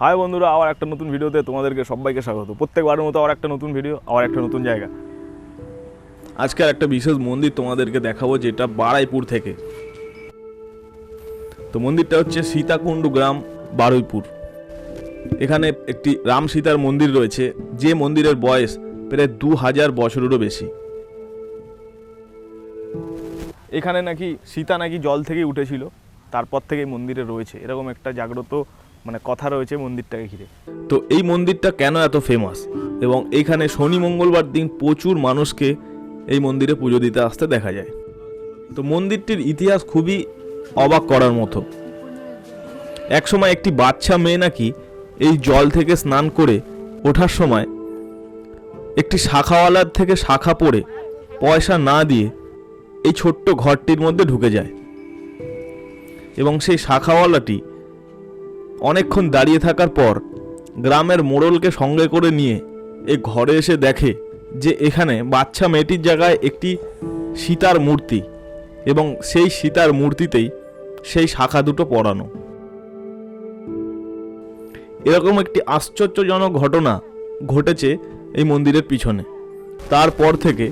High বন্ধুরা, আবার একটা নতুন ভিডিওতে তোমাদেরকে সবাইকে স্বাগত। প্রত্যেকবারের মতো আবার একটা নতুন ভিডিও, আবার একটা নতুন জায়গা। আজকে একটা বিশেষ মন্দির তোমাদেরকে দেখাবো, যেটা বারাইপুর থেকে। তো মন্দিরটা হচ্ছে সীতাকুণ্ডু গ্রাম, বারুইপুর। এখানে একটি রাম সীতার মন্দির রয়েছে, যে মন্দিরের বয়স প্রায় দু হাজার বছরেরও বেশি। এখানে নাকি সীতা নাকি জল থেকেই উঠেছিল, তারপর থেকে মন্দিরে রয়েছে। এরকম একটা জাগ্রত মানে কথা রয়েছে মন্দিরটাকে ঘিরে। তো এই মন্দিরটা কেন এত ফেমাস এবং এখানে শনি মঙ্গলবার দিন প্রচুর মানুষকে এই মন্দিরে পুজো দিতে আসতে দেখা যায়। তো মন্দিরটির ইতিহাস খুবই অবাক করার মতো। একসময় একটি বাচ্চা মেয়ে নাকি এই জল থেকে স্নান করে ওঠার সময় একটি শাখাওয়ালার থেকে শাখা পড়ে পয়সা না দিয়ে এই ছোট্ট ঘরটির মধ্যে ঢুকে যায়। এবং সেই শাখাওয়ালাটি অনেকক্ষণ দাঁড়িয়ে থাকার পর গ্রামের মোড়লকে সঙ্গে করে নিয়ে এ ঘরে এসে দেখে যে এখানে বাচ্চা মেয়েটির জায়গায় একটি সীতার মূর্তি এবং সেই সীতার মূর্তিতেই সেই শাখা দুটো পরানো। এরকম একটি আশ্চর্যজনক ঘটনা ঘটেছে এই মন্দিরের পিছনে। তারপর থেকে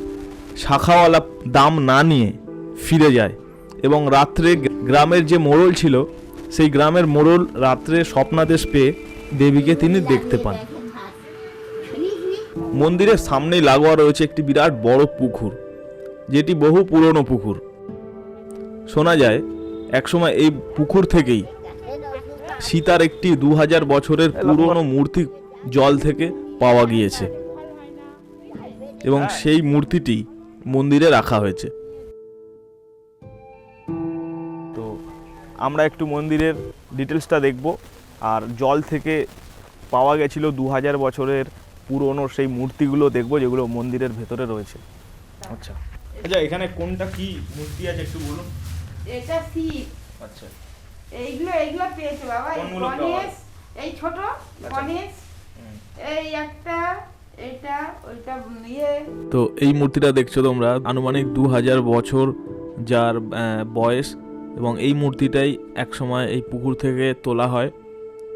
শাখাওয়ালা দাম না নিয়ে ফিরে যায় এবং রাত্রে গ্রামের যে মোড়ল ছিল সেই গ্রামের মোড়ল রাত্রে স্বপ্নাদেশ পেয়ে দেবীকে তিনি দেখতে পান। মন্দিরের সামনেই লাগোয়া রয়েছে একটি বিরাট বড় পুকুর, যেটি বহু পুরনো পুকুর। শোনা যায়, একসময় এই পুকুর থেকেই সীতার একটি দু হাজার বছরের পুরনো মূর্তি জল থেকে পাওয়া গিয়েছে এবং সেই মূর্তিটি মন্দিরে রাখা হয়েছে। আমরা একটু মন্দিরের ডিটেলসটা দেখব। আর জল থেকে পাওয়া গেছিল দু হাজার বছরের পুরনো সেই মূর্তিগুলো দেখব যেগুলো মন্দিরের ভেতরে রয়েছে। আচ্ছা। আচ্ছা এখানে কোনটা কি মূর্তি আছে একটু বলুন? এটা শিব। আচ্ছা। এইগুলো এইগুলো পেয়েছে বাবা। এই গণেশ এই ছোট গণেশ এই একটা এটা ওইটা ইয়ে। তো এই মূর্তিটা দেখছ তোমরা? আনুমানিক দু হাজার বছর যার বয়স এবং এই মূর্তিটাই একসময় এই পুকুর থেকে তোলা হয়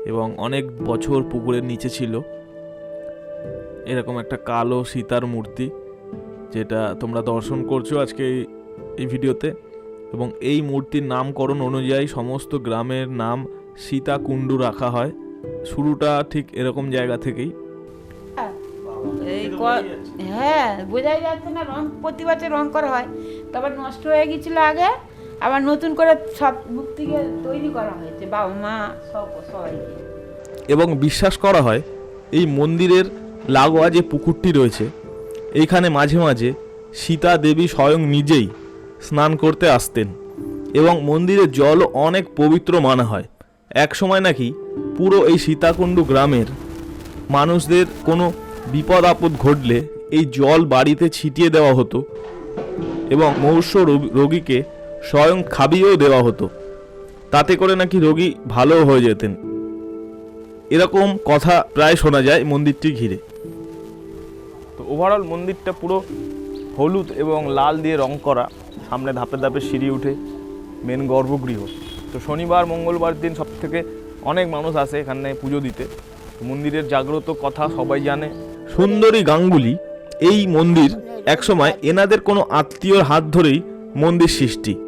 এবং অনেক বছর পুকুরের নিচে ছিল। এরকম একটা কালো সীতার মূর্তি, যেটা তোমরা দর্শন করছ আজকে এই- ভিডিওতে। এবং এই মূর্তির নামকরণ অনুযায়ী সমস্ত গ্রামের নাম সীতাকুণ্ডু রাখা হয়। শুরুটা ঠিক এরকম জায়গা থেকেই। হ্যাঁ বোঝাই যাচ্ছে না, রং প্রতি বছর রং করা হয়। তারপর নষ্ট হয়ে গেছিল আগে। আবার নতুন করে সব মূর্তিকে তৈরি করা হয়েছে, বাবা মা সব, সবাইকে। এবং বিশ্বাস করা হয়, এই মন্দিরের লাগোয়া যে পুকুরটি রয়েছে, এইখানে মাঝে মাঝে সীতা দেবী স্বয়ং নিজেই স্নান করতে আসতেন এবং মন্দিরের জল অনেক পবিত্র মানা হয়। এক সময় নাকি পুরো এই সীতাকুণ্ডু গ্রামের মানুষদের কোনো বিপদ আপদ ঘটলে এই জল বাড়িতে ছিটিয়ে দেওয়া হতো এবং রোগী- রোগীকে স্বয়ং খাবিয়েও দেওয়া হতো। তাতে করে নাকি রোগী ভালোও হয়ে যেতেন। এরকম কথা প্রায় শোনা যায় মন্দিরটি ঘিরে। তো ওভারঅল মন্দিরটা পুরো হলুদ এবং লাল দিয়ে রং করা সামনে ধাপে ধাপে সিঁড়ি উঠে মেন গর্ভগৃহ। তো শনিবার মঙ্গলবার দিন সব থেকে অনেক মানুষ আসে এখানে পুজো দিতে। মন্দিরের জাগ্রত কথা সবাই জানে। সুন্দরী গাঙ্গুলি এই মন্দির একসময় এনাদের কোনো আত্মীয়র হাত ধরেই মন্দির সৃষ্টি।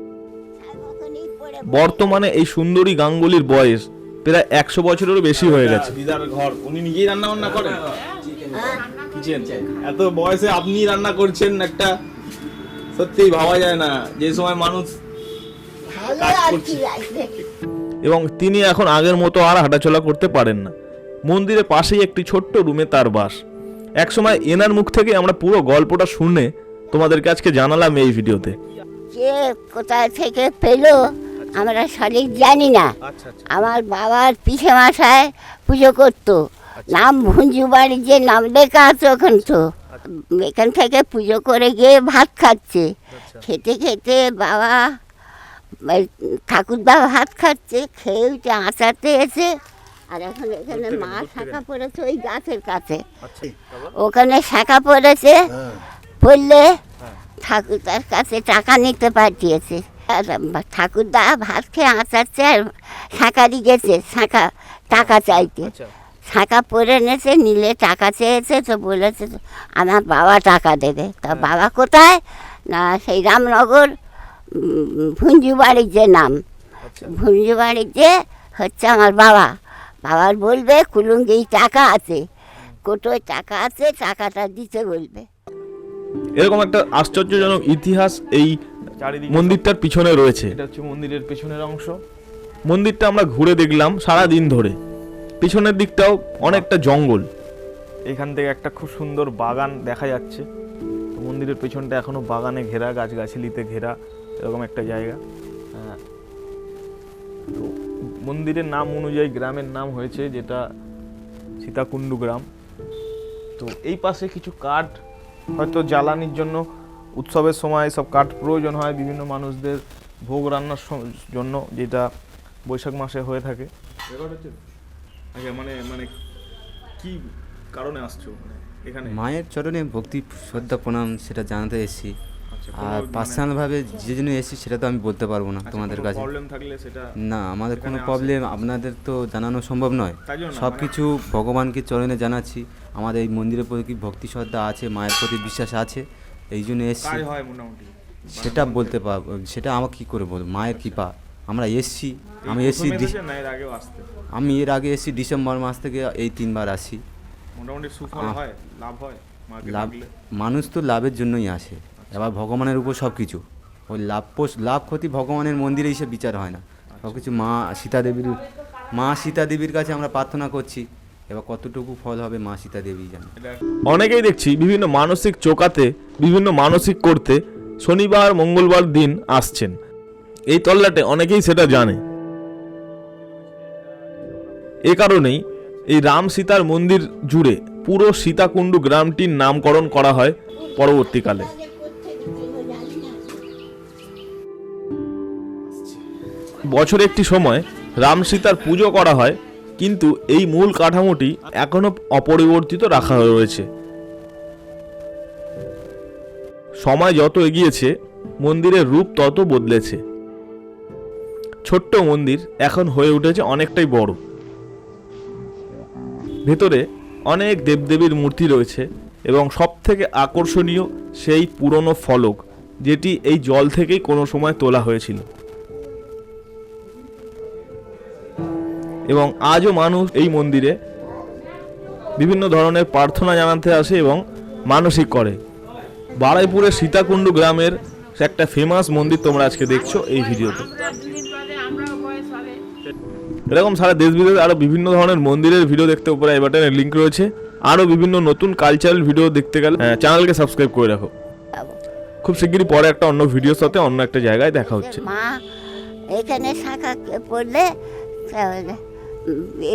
বর্তমানে এই সুন্দরী গাঙ্গুলির বয়স প্রায় একশো বছরেরও বেশি হয়ে গেছে। দিদার ঘর। উনি নিজেই রান্না বান্না করেন? কিচেন। এত বয়সে আপনি রান্না করছেন একটা? সত্যি ভাবা যায় না যে সময় মানুষ এবং তিনি এখন আগের মতো আর হাঁটাচলা করতে পারেন না। মন্দিরের পাশেই একটি ছোট্ট রুমে তার বাস। একসময় এনার মুখ থেকে আমরা পুরো গল্পটা শুনে তোমাদেরকে আজকে জানালাম এই ভিডিওতে। কে কোথায় থেকে পেল? আমরা সঠিক জানি না। আচ্ছা আচ্ছা। আমার বাবার পিঠে মাসায় পুজো করতো। নাম ভুঞ্জু বাড়ির যে নাম লেখা আছে ওখান তো। এখান থেকে পুজো করে গিয়ে ভাত খাচ্ছে। খেতে খেতে বাবা ঠাকুরদা ভাত খাচ্ছে খেয়ে উঠে আঁচাতে এসে আর এখন এখানে মা শাখা পড়েছে ওই গাছের কাছে। আচ্ছা ওখানে শাখা পড়েছে। পড়লে ঠাকুরদার কাছে টাকা নিতে পাঠিয়েছে। ঠাকুরদা ভাত খেয়ে আঁচাচ্ছে আর শাঁখা গেছে শাঁখা টাকা চাইতে। আচ্ছা। শাঁখা পরে এনেছে নিলে টাকা চেয়েছে তো বলেছে আমার বাবা টাকা দেবে। তা হ্যাঁ। বাবা কোথায়? না সেই রামনগর ভুঞ্জু বাড়ির যে নাম। আচ্ছা। ভুঞ্জু বাড়ির যে হচ্ছে আমার বাবা। বাবার বলবে কুলুঙ্গি টাকা আছে। কোটোয় টাকা আছে টাকাটা দিতে বলবে। এরকম একটা আশ্চর্যজনক ইতিহাস এই মন্দিরটার পিছনে রয়েছে। এটা হচ্ছে মন্দিরের পেছনের অংশ। মন্দিরটা আমরা ঘুরে দেখলাম সারা দিন ধরে। পিছনের দিকটাও অনেকটা জঙ্গল। এখান থেকে একটা খুব সুন্দর বাগান দেখা যাচ্ছে। মন্দিরের পেছনটা এখনও বাগানে ঘেরা গাছগাছালিতে ঘেরা এরকম একটা জায়গা। হ্যাঁ। তো মন্দিরের নাম অনুযায়ী গ্রামের নাম হয়েছে যেটা সীতাকুণ্ডু গ্রাম। তো এই পাশে কিছু কাঠ হয়তো জ্বালানির জন্য উৎসবের সময় সব কাঠ প্রয়োজন হয় বিভিন্ন মানুষদের ভোগ রান্নার জন্য যেটা বৈশাখ মাসে হয়ে থাকে। আচ্ছা মানে মানে কি কারণে আসছো মানে এখানে? মায়ের চরণে ভক্তি শ্রদ্ধা প্রণাম সেটা জানাতে এসেছি। আচ্ছা, আর পার্সোনালভাবে যে জন্য এসেছি সেটা তো আমি বলতে পারব না তোমাদের কাছে। থাকলে সেটা না আমাদের কোনো প্রবলেম আপনাদের তো জানানো সম্ভব নয়। সব মানে- কিছু ভগবানকে চরণে জানাচ্ছি। আমাদের এই মন্দিরের প্রতি ভক্তি শ্রদ্ধা আছে মায়ের প্রতি বিশ্বাস আছে এই জন্য এসেছি। হয় মোটামুটি। সেটা বলতে পারব সেটা আমার কী করে বলব? মায়ের কৃপা। আমরা এসছি আমি এসছি আমি এর আগে এসেছি ডিসেম্বর মাস থেকে এই তিনবার আসি। মোটামুটি সুফল হয় লাভ হয় লাভ মানুষ তো লাভের জন্যই আসে। এবার ভগবানের উপর সব কিছু ওই লাভ পোষ লাভ ক্ষতি ভগবানের মন্দিরে এসে বিচার হয় না। সব কিছু মা সীতা দেবীর মা সীতা দেবীর কাছে আমরা প্রার্থনা করছি। এবার কতটুকু ফল হবে মা সীতা দেবী জানে। অনেকেই দেখছি বিভিন্ন মানসিক চোকাতে, বিভিন্ন মানসিক করতে শনিবার, মঙ্গলবার দিন আসছেন। এই তল্লাটে অনেকেই সেটা জানে। এ কারণেই এই রাম সীতার মন্দির জুড়ে পুরো সীতাকুণ্ডু গ্রামটির নামকরণ করা হয় পরবর্তীকালে। বছর একটি সময় রাম সীতার পুজো করা হয় কিন্তু এই মূল কাঠামোটি এখনও অপরিবর্তিত রাখা রয়েছে। সময় যত এগিয়েছে, মন্দিরের রূপ তত বদলেছে। ছোট্ট মন্দির এখন হয়ে উঠেছে অনেকটাই বড়। ভেতরে অনেক দেবদেবীর মূর্তি রয়েছে এবং সব থেকে আকর্ষণীয় সেই পুরনো ফলক, যেটি এই জল থেকেই কোনো সময় তোলা হয়েছিল। এবং আজও মানুষ এই মন্দিরে বিভিন্ন ধরনের প্রার্থনা জানাতে আসে এবং মানসিক করে। বারাইপুরের সীতাকুণ্ডু গ্রামের একটা ফেমাস মন্দির তোমরা আজকে দেখছ এই ভিডিওতে। এরকম সারা দেশ বিদেশে আরও বিভিন্ন ধরনের মন্দিরের ভিডিও দেখতে উপরে এই বাটনে লিঙ্ক রয়েছে। আরও বিভিন্ন নতুন কালচারাল ভিডিও দেখতে গেলে চ্যানেলকে সাবস্ক্রাইব করে রাখো। খুব শিগগিরই পরে একটা অন্য ভিডিওর সাথে অন্য একটা জায়গায় দেখা হচ্ছে। মা, এখানে শাখা পড়লে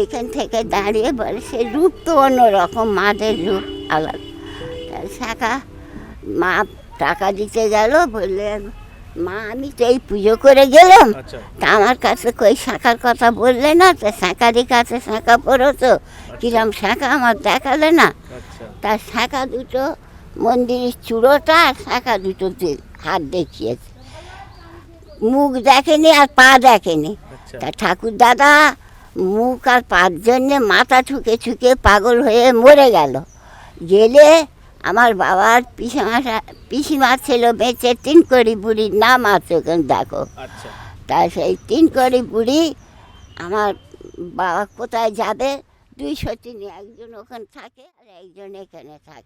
এখান থেকে দাঁড়িয়ে বলে সে রূপ তো অন্যরকম মাদের রূপ আলাদা। শাখা মা টাকা দিতে গেল বললে মা আমি তো এই পুজো করে গেলাম। আচ্ছা। তা আমার কাছে কই শাখার কথা বললে না? তো শাখারই কাছে শাখা পড়ো তো কিরম শাখা আমার দেখালে না? আচ্ছা। তার শাখা দুটো মন্দিরের চূড়োটা আর শাখা দুটো হাত দেখিয়েছে। মুখ দেখেনি আর পা দেখেনি। আচ্ছা। তা ঠাকুর দাদা মুখ আর পার জন্যে মাথা ঠুকে ঠুকে পাগল হয়ে মরে গেল। গেলে আমার বাবার পিসিমা পিসিমা ছিল বেঁচে তিন করি বুড়ির নাম আছে ওখানে দেখো। আচ্ছা। তা সেই তিন করি বুড়ি আমার বাবা কোথায় যাবে? দুই সতিনী একজন ওখানে থাকে আর একজন এখানে থাকে।